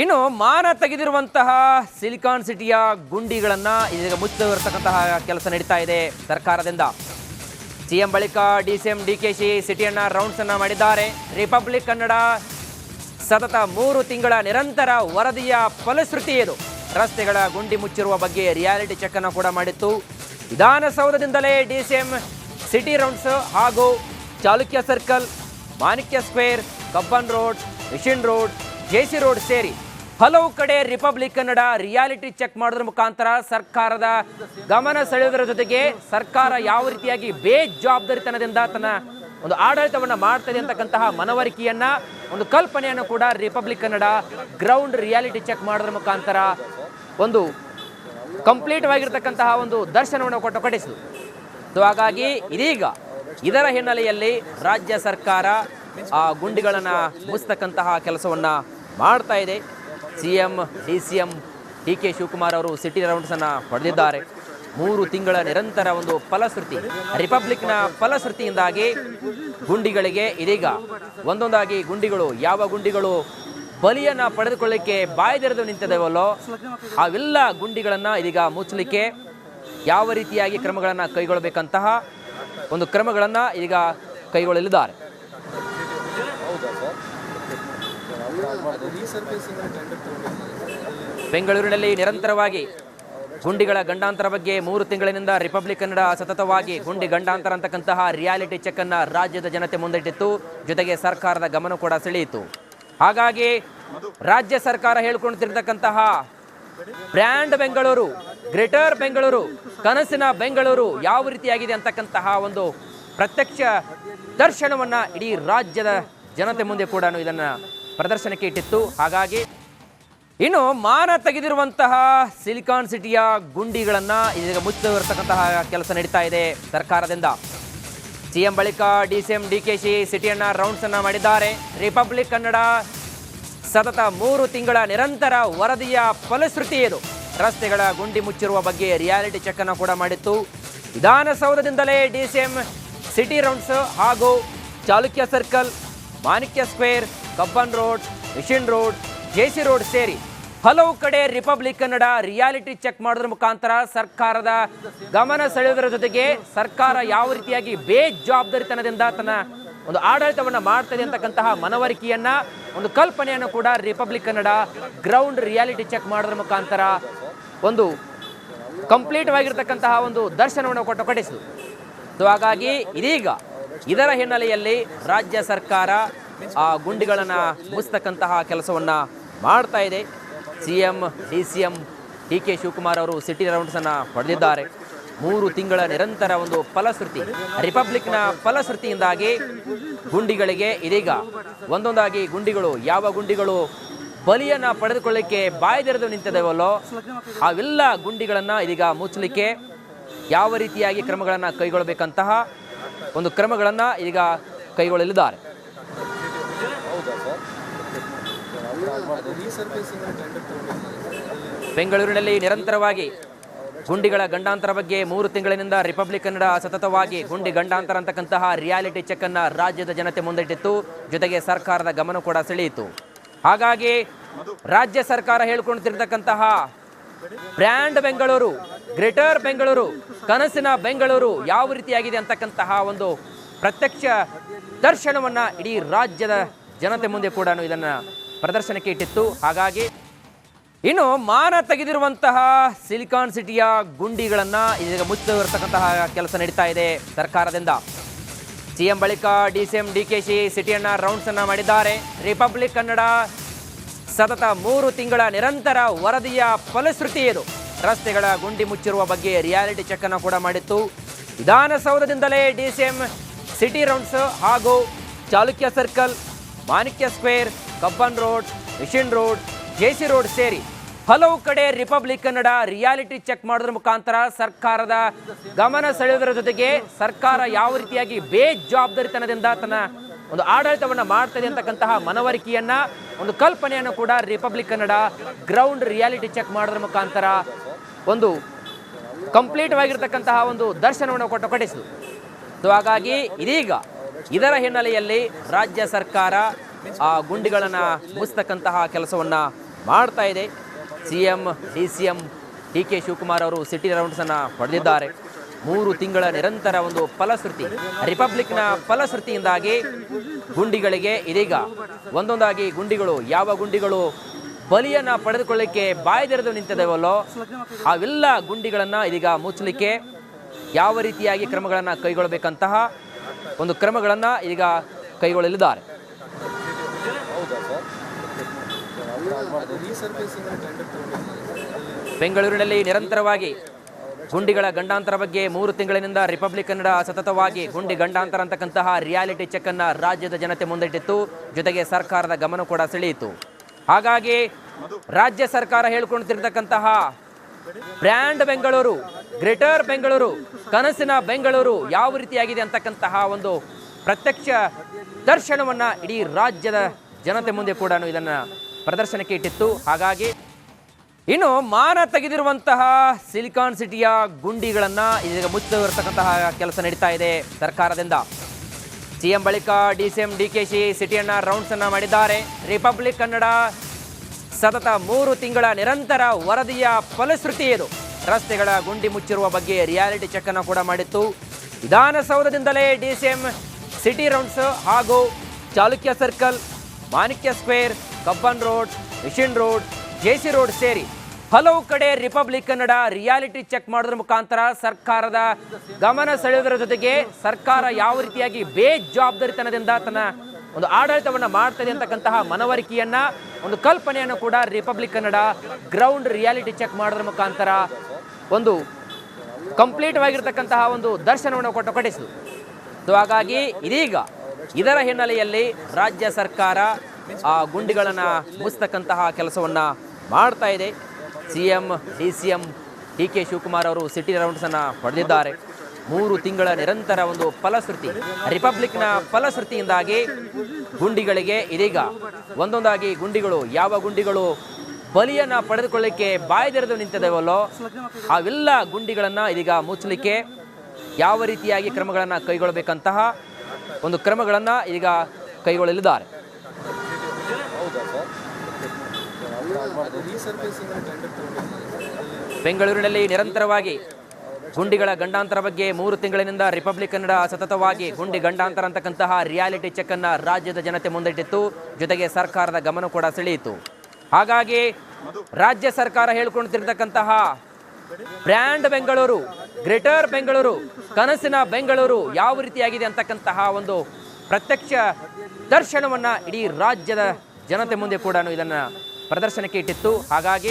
ಇನ್ನು ಮಾನ ತೆಗೆದಿರುವಂತಹ ಸಿಲಿಕಾನ್ ಸಿಟಿಯ ಗುಂಡಿಗಳನ್ನು ಇದೀಗ ಮುಚ್ಚಿರ್ತಕ್ಕಂತಹ ಕೆಲಸ ನಡೀತಾ ಇದೆ ಸರ್ಕಾರದಿಂದ. ಸಿಎಂ ಬಳಿಕ D C M D K C ಸಿಟಿಯನ್ನ rounds ಅನ್ನ ಮಾಡಿದ್ದಾರೆ. ರಿಪಬ್ಲಿಕ್ ಕನ್ನಡ ಸತತ ಮೂರು ತಿಂಗಳ ನಿರಂತರ ವರದಿಯ ಫಲಶ್ರುತಿ ಇದು. ರಸ್ತೆಗಳ ಗುಂಡಿ ಮುಚ್ಚಿರುವ ಬಗ್ಗೆ ರಿಯಾಲಿಟಿ ಚೆಕ್ ಅನ್ನು ಕೂಡ ಮಾಡಿತ್ತು. ವಿಧಾನಸೌಧದಿಂದಲೇ D C M city rounds ಹಾಗೂ Chalukya circle Manikya square Cubbon road mission road JC road ಸೇರಿ ಹಲವು ಕಡೆ ರಿಪಬ್ಲಿಕ್ ಕನ್ನಡ ರಿಯಾಲಿಟಿ ಚೆಕ್ ಮಾಡೋದ್ರ ಮುಖಾಂತರ ಸರ್ಕಾರದ ಗಮನ ಸೆಳೆಯುವುದರ ಜೊತೆಗೆ ಸರ್ಕಾರ ಯಾವ ರೀತಿಯಾಗಿ ಬೇಜವಾಬ್ದಾರಿತನದಿಂದ ತನ್ನ ಒಂದು ಆಡಳಿತವನ್ನು ಮಾಡ್ತದೆ ಅಂತಕ್ಕಂತಹ ಮನವರಿಕೆಯನ್ನ, ಒಂದು ಕಲ್ಪನೆಯನ್ನು ಕೂಡ republic Kannada ground reality check ಮಾಡೋದ್ರ ಮುಖಾಂತರ ಒಂದು ಕಂಪ್ಲೀಟ್ ಆಗಿರ್ತಕ್ಕಂತಹ ಒಂದು ದರ್ಶನವನ್ನು ಕೊಟ್ಟು ಕಟ್ಟಿಸಿತು ಸೊ ಹಾಗಾಗಿ ಇದೀಗ ಇದರ ಹಿನ್ನೆಲೆಯಲ್ಲಿ ರಾಜ್ಯ ಸರ್ಕಾರ ಆ ಗುಂಡಿಗಳನ್ನು ಮುಚ್ಚತಕ್ಕಂತಹ ಕೆಲಸವನ್ನು ಮಾಡ್ತಾ ಇದೆ. C M D C M D K Shivakumar ಅವರು ಸಿಟಿ ರೌಂಡ್ಸನ್ನು ಪಡೆದಿದ್ದಾರೆ ಮೂರು ತಿಂಗಳ ನಿರಂತರ ಒಂದು ಫಲಶ್ರುತಿ, ರಿಪಬ್ಲಿಕ್ನ ಫಲಶ್ರುತಿಯಿಂದಾಗಿ ಗುಂಡಿಗಳಿಗೆ ಇದೀಗ ಒಂದೊಂದಾಗಿ ಗುಂಡಿಗಳು, ಯಾವ ಗುಂಡಿಗಳು ಬಲಿಯನ್ನು ಪಡೆದುಕೊಳ್ಳಿಕ್ಕೆ ಬಾಯ್ದೆರೆದು ನಿಂತಿದ್ದೇವಲ್ಲೋ ಅವೆಲ್ಲ ಗುಂಡಿಗಳನ್ನು ಇದೀಗ ಮುಚ್ಚಲಿಕ್ಕೆ ಯಾವ ರೀತಿಯಾಗಿ ಕ್ರಮಗಳನ್ನು ಕೈಗೊಳ್ಳಬೇಕಂತಹ ಒಂದು ಕ್ರಮಗಳನ್ನು ಈಗ ಕೈಗೊಳ್ಳಲಿದ್ದಾರೆ. ಬೆಂಗಳೂರಿನಲ್ಲಿ ನಿರಂತರವಾಗಿ ಗುಂಡಿಗಳ ಗಂಡಾಂತರ ಬಗ್ಗೆ ಮೂರು ತಿಂಗಳಿನಿಂದ ರಿಪಬ್ಲಿಕ್ ಕನ್ನಡ ಸತತವಾಗಿ ಗುಂಡಿ ಗಂಡಾಂತರ ಅಂತಕ್ಕಂತಹ ರಿಯಾಲಿಟಿ ಚೆಕ್ ಅನ್ನ ರಾಜ್ಯದ ಜನತೆ ಮುಂದಿಟ್ಟಿತ್ತು. ಜೊತೆಗೆ ಸರ್ಕಾರದ ಗಮನ ಕೂಡ ಸೆಳೆಯಿತು. ಹಾಗಾಗಿ ರಾಜ್ಯ ಸರ್ಕಾರ ಹೇಳ್ಕೊಳ್ತಿರ್ತಕ್ಕಂತಹ ಬ್ರ್ಯಾಂಡ್ ಬೆಂಗಳೂರು, ಗ್ರೇಟರ್ ಬೆಂಗಳೂರು, ಕನಸಿನ ಬೆಂಗಳೂರು ಯಾವ ರೀತಿಯಾಗಿದೆ ಅಂತಕ್ಕಂತಹ ಒಂದು ಪ್ರತ್ಯಕ್ಷ ದರ್ಶನವನ್ನ ಇಡೀ ರಾಜ್ಯದ ಜನತೆ ಮುಂದೆ ಕೂಡ ಇದನ್ನ ಪ್ರದರ್ಶನಕ್ಕೆ ಇಟ್ಟಿತ್ತು. ಹಾಗಾಗಿ ಇನ್ನು ಮಾನ ತೆಗೆದಿರುವಂತಹ ಸಿಲಿಕಾನ್ ಸಿಟಿಯ ಗುಂಡಿಗಳನ್ನು ಇದೀಗ ಮುಚ್ಚಿರತಕ್ಕಂತಹ ಕೆಲಸ ನಡೀತಾ ಇದೆ ಸರ್ಕಾರದಿಂದ. ಸಿಎಂ ಬಳಿಕ D C M D K C ಸಿಟಿಯನ್ನ rounds ಅನ್ನ ಮಾಡಿದ್ದಾರೆ. ರಿಪಬ್ಲಿಕ್ ಕನ್ನಡ ಸತತ ಮೂರು ತಿಂಗಳ ನಿರಂತರ ವರದಿಯ ಫಲಶ್ರುತಿ ಇದು. ರಸ್ತೆಗಳ ಗುಂಡಿ ಮುಚ್ಚಿರುವ ಬಗ್ಗೆ ರಿಯಾಲಿಟಿ ಚೆಕ್ ಅನ್ನು ಕೂಡ ಮಾಡಿತ್ತು. ವಿಧಾನಸೌಧದಿಂದಲೇ D C M city rounds ಹಾಗೂ Chalukya circle Manikya square Cubbon road, mission road JC road ಸೇರಿ ಹಲವು ಕಡೆ ರಿಪಬ್ಲಿಕ್ ಕನ್ನಡ ರಿಯಾಲಿಟಿ ಚೆಕ್ ಮಾಡೋದ್ರ ಮುಖಾಂತರ ಸರ್ಕಾರದ ಗಮನ ಸೆಳೆಯುವುದರ ಜೊತೆಗೆ ಸರ್ಕಾರ ಯಾವ ರೀತಿಯಾಗಿ ಬೇಜವಾಬ್ದಾರಿತನದಿಂದ ತನ್ನ ಒಂದು ಆಡಳಿತವನ್ನು ಮಾಡ್ತದೆ ಅಂತಕ್ಕಂತಹ ಮನವರಿಕೆಯನ್ನ, ಒಂದು ಕಲ್ಪನೆಯನ್ನು ಕೂಡ republic Kannada ground reality check ಮಾಡೋದ್ರ ಮುಖಾಂತರ ಒಂದು ಕಂಪ್ಲೀಟ್ ಆಗಿರ್ತಕ್ಕಂತಹ ಒಂದು ದರ್ಶನವನ್ನು ಕೊಟ್ಟು ಕಟ್ಟಿಸಿತು ಸೊ, ಹಾಗಾಗಿ ಇದೀಗ ಇದರ ಹಿನ್ನೆಲೆಯಲ್ಲಿ ರಾಜ್ಯ ಸರ್ಕಾರ ಆ ಗುಂಡಿಗಳನ್ನು ಮುಚ್ಚತಕ್ಕಂತಹ ಕೆಲಸವನ್ನು ಮಾಡ್ತಾ ಇದೆ. C M D C M D K Shivakumar ಅವರು ಸಿಟಿ ರೌಂಡ್ಸನ್ನು ಪಡೆದಿದ್ದಾರೆ. ಮೂರು ತಿಂಗಳ ನಿರಂತರ ಒಂದು ಫಲಶ್ರುತಿ, ರಿಪಬ್ಲಿಕ್ನ ಫಲಶ್ರುತಿಯಿಂದಾಗಿ ಗುಂಡಿಗಳಿಗೆ ಇದೀಗ ಒಂದೊಂದಾಗಿ ಗುಂಡಿಗಳು, ಯಾವ ಗುಂಡಿಗಳು ಬಲಿಯನ್ನು ಪಡೆದುಕೊಳ್ಳಿಕ್ಕೆ ಬಾಯ್ದೆರೆದು ನಿಂತಿದ್ದೇವಲ್ಲೋ ಅವೆಲ್ಲ ಗುಂಡಿಗಳನ್ನು ಇದೀಗ ಮುಚ್ಚಲಿಕ್ಕೆ ಯಾವ ರೀತಿಯಾಗಿ ಕ್ರಮಗಳನ್ನು ಕೈಗೊಳ್ಳಬೇಕಂತಹ ಒಂದು ಕ್ರಮಗಳನ್ನು ಈಗ ಕೈಗೊಳ್ಳಲಿದ್ದಾರೆ. ಬೆಂಗಳೂರಿನಲ್ಲಿ ನಿರಂತರವಾಗಿ ಗುಂಡಿಗಳ ಗಂಡಾಂತರ ಬಗ್ಗೆ ಮೂರು ತಿಂಗಳಿನಿಂದ ರಿಪಬ್ಲಿಕ್ ಕನ್ನಡ ಸತತವಾಗಿ ಗುಂಡಿ ಗಂಡಾಂತರ ಅಂತಕ್ಕಂತಹ ರಿಯಾಲಿಟಿ ಚೆಕ್ ಅನ್ನ ರಾಜ್ಯದ ಜನತೆ ಮುಂದಿಟ್ಟಿತ್ತು. ಜೊತೆಗೆ ಸರ್ಕಾರದ ಗಮನ ಕೂಡ ಸೆಳೆಯಿತು. ಹಾಗಾಗಿ ರಾಜ್ಯ ಸರ್ಕಾರ ಹೇಳ್ಕೊಳ್ತಿರ್ತಕ್ಕಂತಹ ಬ್ರ್ಯಾಂಡ್ ಬೆಂಗಳೂರು ಗ್ರೇಟರ್ ಬೆಂಗಳೂರು ಕನಸಿನ ಬೆಂಗಳೂರು ಯಾವ ರೀತಿಯಾಗಿದೆ ಅಂತಕ್ಕಂತಹ ಒಂದು ಪ್ರತ್ಯಕ್ಷ ದರ್ಶನವನ್ನ ಇಡೀ ರಾಜ್ಯದ ಜನತೆ ಮುಂದೆ ಕೂಡ ಇದನ್ನ ಪ್ರದರ್ಶನಕ್ಕೆ ಇಟ್ಟಿತ್ತು. ಹಾಗಾಗಿ ಇನ್ನು ಮಾನ ತೆಗೆದಿರುವಂತಹ ಸಿಲಿಕಾನ್ ಸಿಟಿಯ ಗುಂಡಿಗಳನ್ನು ಇದೀಗ ಮುಚ್ಚಿರತಕ್ಕಂತಹ ಕೆಲಸ ನಡೀತಾ ಇದೆ ಸರ್ಕಾರದಿಂದ. ಸಿಎಂ ಬಳಿಕ D C M, D K C, ಸಿಟಿಯನ್ನ rounds ಅನ್ನ ಮಾಡಿದ್ದಾರೆ. ರಿಪಬ್ಲಿಕ್ ಕನ್ನಡ ಸತತ ಮೂರು ತಿಂಗಳ ನಿರಂತರ ವರದಿಯ ಫಲಶ್ರುತಿ ಇದು. ರಸ್ತೆಗಳ ಗುಂಡಿ ಮುಚ್ಚಿರುವ ಬಗ್ಗೆ ರಿಯಾಲಿಟಿ ಚೆಕ್ ಅನ್ನು ಕೂಡ ಮಾಡಿತ್ತು. ವಿಧಾನಸೌಧದಿಂದಲೇ D C M, city rounds ಹಾಗೂ Chalukya circle Manikya square Cubbon road mission road, J C road ಸೇರಿ ಹಲವು ಕಡೆ ರಿಪಬ್ಲಿಕ್ ಕನ್ನಡ ರಿಯಾಲಿಟಿ ಚೆಕ್ ಮಾಡೋದ್ರ ಮುಖಾಂತರ ಸರ್ಕಾರದ ಗಮನ ಸೆಳೆಯುವುದರ ಜೊತೆಗೆ ಸರ್ಕಾರ ಯಾವ ರೀತಿಯಾಗಿ ಬೇಜವಾಬ್ದಾರಿತನದಿಂದ ತನ್ನ ಒಂದು ಆಡಳಿತವನ್ನು ಮಾಡ್ತದೆ ಅಂತಕ್ಕಂತಹ ಮನವರಿಕೆಯನ್ನ, ಒಂದು ಕಲ್ಪನೆಯನ್ನು ಕೂಡ republic Kannada ground reality check ಮಾಡೋದ್ರ ಮುಖಾಂತರ ಒಂದು ಕಂಪ್ಲೀಟ್ ಆಗಿರ್ತಕ್ಕಂತಹ ಒಂದು ದರ್ಶನವನ್ನು ಕೊಟ್ಟು ಕಟ್ಟಿಸಿತು ಸೊ ಹಾಗಾಗಿ ಇದೀಗ ಇದರ ಹಿನ್ನೆಲೆಯಲ್ಲಿ ರಾಜ್ಯ ಸರ್ಕಾರ ಆ ಗುಂಡಿಗಳನ್ನು ಮುಚ್ಚತಕ್ಕಂತಹ ಕೆಲಸವನ್ನು ಮಾಡ್ತಾ ಇದೆ. C M D C M D K Shivakumar ಅವರು ಸಿಟಿ ರೌಂಡ್ಸನ್ನು ಪಡೆದಿದ್ದಾರೆ. ಮೂರು ತಿಂಗಳ ನಿರಂತರ ಒಂದು ಫಲಶ್ರುತಿ, ರಿಪಬ್ಲಿಕ್ನ ಫಲಶ್ರುತಿಯಿಂದಾಗಿ ಗುಂಡಿಗಳಿಗೆ ಇದೀಗ ಒಂದೊಂದಾಗಿ ಗುಂಡಿಗಳು, ಯಾವ ಗುಂಡಿಗಳು ಬಲಿಯನ್ನು ಪಡೆದುಕೊಳ್ಳಿಕ್ಕೆ ಬಾಯ್ದೆರೆದು ನಿಂತಿದ್ದೇವಲ್ಲೋ ಅವೆಲ್ಲ ಗುಂಡಿಗಳನ್ನು ಇದೀಗ ಮುಚ್ಚಲಿಕ್ಕೆ ಯಾವ ರೀತಿಯಾಗಿ ಕ್ರಮಗಳನ್ನು ಕೈಗೊಳ್ಳಬೇಕಂತಹ ಒಂದು ಕ್ರಮಗಳನ್ನು ಈಗ ಕೈಗೊಳ್ಳಲಿದ್ದಾರೆ. ಬೆಂಗಳೂರಿನಲ್ಲಿ ನಿರಂತರವಾಗಿ ಗುಂಡಿಗಳ ಗಂಡಾಂತರ ಬಗ್ಗೆ ಮೂರು ತಿಂಗಳಿನಿಂದ ರಿಪಬ್ಲಿಕ್ ಕನ್ನಡ ಸತತವಾಗಿ ಗುಂಡಿ ಗಂಡಾಂತರ ಅಂತಕ್ಕಂತಹ ರಿಯಾಲಿಟಿ ಚೆಕ್ ಅನ್ನ ರಾಜ್ಯದ ಜನತೆ ಮುಂದಿಟ್ಟಿತ್ತು. ಜೊತೆಗೆ ಸರ್ಕಾರದ ಗಮನ ಕೂಡ ಸೆಳೆಯಿತು. ಹಾಗಾಗಿ ರಾಜ್ಯ ಸರ್ಕಾರ ಹೇಳ್ಕೊಳ್ತಿರ್ತಕ್ಕಂತಹ ಬ್ರ್ಯಾಂಡ್ ಬೆಂಗಳೂರು, ಗ್ರೇಟರ್ ಬೆಂಗಳೂರು, ಕನಸಿನ ಬೆಂಗಳೂರು ಯಾವ ರೀತಿಯಾಗಿದೆ ಅಂತಕ್ಕಂತಹ ಒಂದು ಪ್ರತ್ಯಕ್ಷ ದರ್ಶನವನ್ನ ಇಡೀ ರಾಜ್ಯದ ಜನತೆ ಮುಂದೆ ಕೂಡ ಇದನ್ನ ಪ್ರದರ್ಶನಕ್ಕೆ ಇಟ್ಟಿತ್ತು. ಹಾಗಾಗಿ ಇನ್ನು ಮಾನ ತೆಗೆದಿರುವಂತಹ ಸಿಲಿಕಾನ್ ಸಿಟಿಯ ಗುಂಡಿಗಳನ್ನು ಇದೀಗ ಮುಚ್ಚಿರ್ತಕ್ಕಂತಹ ಕೆಲಸ ನಡೀತಾ ಇದೆ ಸರ್ಕಾರದಿಂದ. ಸಿಎಂ ಬಳಿಕ D C M D K C ಸಿಟಿಯನ್ನ rounds ಅನ್ನ ಮಾಡಿದ್ದಾರೆ. ರಿಪಬ್ಲಿಕ್ ಕನ್ನಡ ಸತತ ಮೂರು ತಿಂಗಳ ನಿರಂತರ ವರದಿಯ ಫಲಶ್ರುತಿ ಇದು. ರಸ್ತೆಗಳ ಗುಂಡಿ ಮುಚ್ಚಿರುವ ಬಗ್ಗೆ ರಿಯಾಲಿಟಿ ಚೆಕ್ ಅನ್ನು ಕೂಡ ಮಾಡಿತ್ತು. ವಿಧಾನಸೌಧದಿಂದಲೇ D C M city rounds ಹಾಗೂ Chalukya circle Manikya square Cubbon road, mission road JC road ಸೇರಿ ಹಲವು ಕಡೆ ರಿಪಬ್ಲಿಕ್ ಕನ್ನಡ ರಿಯಾಲಿಟಿ ಚೆಕ್ ಮಾಡೋದ್ರ ಮುಖಾಂತರ ಸರ್ಕಾರದ ಗಮನ ಸೆಳೆಯುವುದರ ಜೊತೆಗೆ ಸರ್ಕಾರ ಯಾವ ರೀತಿಯಾಗಿ ಬೇಜವಾಬ್ದಾರಿತನದಿಂದ ತನ್ನ ಒಂದು ಆಡಳಿತವನ್ನು ಮಾಡ್ತದೆ ಅಂತಕ್ಕಂತಹ ಮನವರಿಕೆಯನ್ನ, ಒಂದು ಕಲ್ಪನೆಯನ್ನು ಕೂಡ republic Kannada ground reality check ಮಾಡೋದ್ರ ಮುಖಾಂತರ ಒಂದು ಕಂಪ್ಲೀಟ್ ಆಗಿರ್ತಕ್ಕಂತಹ ಒಂದು ದರ್ಶನವನ್ನು ಕೊಟ್ಟು ಕೊಟ್ಟಿಸಿತು. ಸೊ ಹಾಗಾಗಿ ಇದೀಗ ಇದರ ಹಿನ್ನೆಲೆಯಲ್ಲಿ ರಾಜ್ಯ ಸರ್ಕಾರ ಆ ಗುಂಡಿಗಳನ್ನು ಮುಚ್ಚತಕ್ಕಂತಹ ಕೆಲಸವನ್ನು ಮಾಡ್ತಾ ಇದೆ. C M D C M D K Shivakumar ಅವರು ಸಿಟಿ ರೌಂಡ್ಸನ್ನು ಪಡೆದಿದ್ದಾರೆ. ಮೂರು ತಿಂಗಳ ನಿರಂತರ ಒಂದು ಫಲಶ್ರುತಿ, ರಿಪಬ್ಲಿಕ್ನ ಫಲಶ್ರುತಿಯಿಂದಾಗಿ ಗುಂಡಿಗಳಿಗೆ ಇದೀಗ ಒಂದೊಂದಾಗಿ ಗುಂಡಿಗಳು, ಯಾವ ಗುಂಡಿಗಳು ಬಲಿಯನ್ನು ಪಡೆದುಕೊಳ್ಳಿಕ್ಕೆ ಬಾಯ್ದೆರೆದು ನಿಂತಿದ್ದೇವಲ್ಲೋ ಅವೆಲ್ಲ ಗುಂಡಿಗಳನ್ನು ಇದೀಗ ಮುಚ್ಚಲಿಕ್ಕೆ ಯಾವ ರೀತಿಯಾಗಿ ಕ್ರಮಗಳನ್ನು ಕೈಗೊಳ್ಳಬೇಕಂತಹ ಒಂದು ಕ್ರಮಗಳನ್ನು ಈಗ ಕೈಗೊಳ್ಳಲಿದ್ದಾರೆ. ಬೆಂಗಳೂರಿನಲ್ಲಿ ನಿರಂತರವಾಗಿ ಗುಂಡಿಗಳ ಗಂಡಾಂತರ ಬಗ್ಗೆ ಮೂರು ತಿಂಗಳಿನಿಂದ ರಿಪಬ್ಲಿಕ್ ಕನ್ನಡ ಸತತವಾಗಿ ಗುಂಡಿ ಗಂಡಾಂತರ ಅಂತಕ್ಕಂತಹ ರಿಯಾಲಿಟಿ ಚೆಕ್ ಅನ್ನ ರಾಜ್ಯದ ಜನತೆ ಮುಂದಿಟ್ಟಿತ್ತು. ಜೊತೆಗೆ ಸರ್ಕಾರದ ಗಮನ ಕೂಡ ಸೆಳೆಯಿತು. ಹಾಗಾಗಿ ರಾಜ್ಯ ಸರ್ಕಾರ ಹೇಳ್ಕೊಳ್ತಿರ್ತಕ್ಕಂತಹ ಬ್ರ್ಯಾಂಡ್ ಬೆಂಗಳೂರು, ಗ್ರೇಟರ್ ಬೆಂಗಳೂರು, ಕನಸಿನ ಬೆಂಗಳೂರು ಯಾವ ರೀತಿಯಾಗಿದೆ ಅಂತಕ್ಕಂತಹ ಒಂದು ಪ್ರತ್ಯಕ್ಷ ದರ್ಶನವನ್ನ ಇಡೀ ರಾಜ್ಯದ ಜನತೆ ಮುಂದೆ ಕೂಡ ಇದನ್ನ ಪ್ರದರ್ಶನಕ್ಕೆ ಇಟ್ಟಿತ್ತು. ಹಾಗಾಗಿ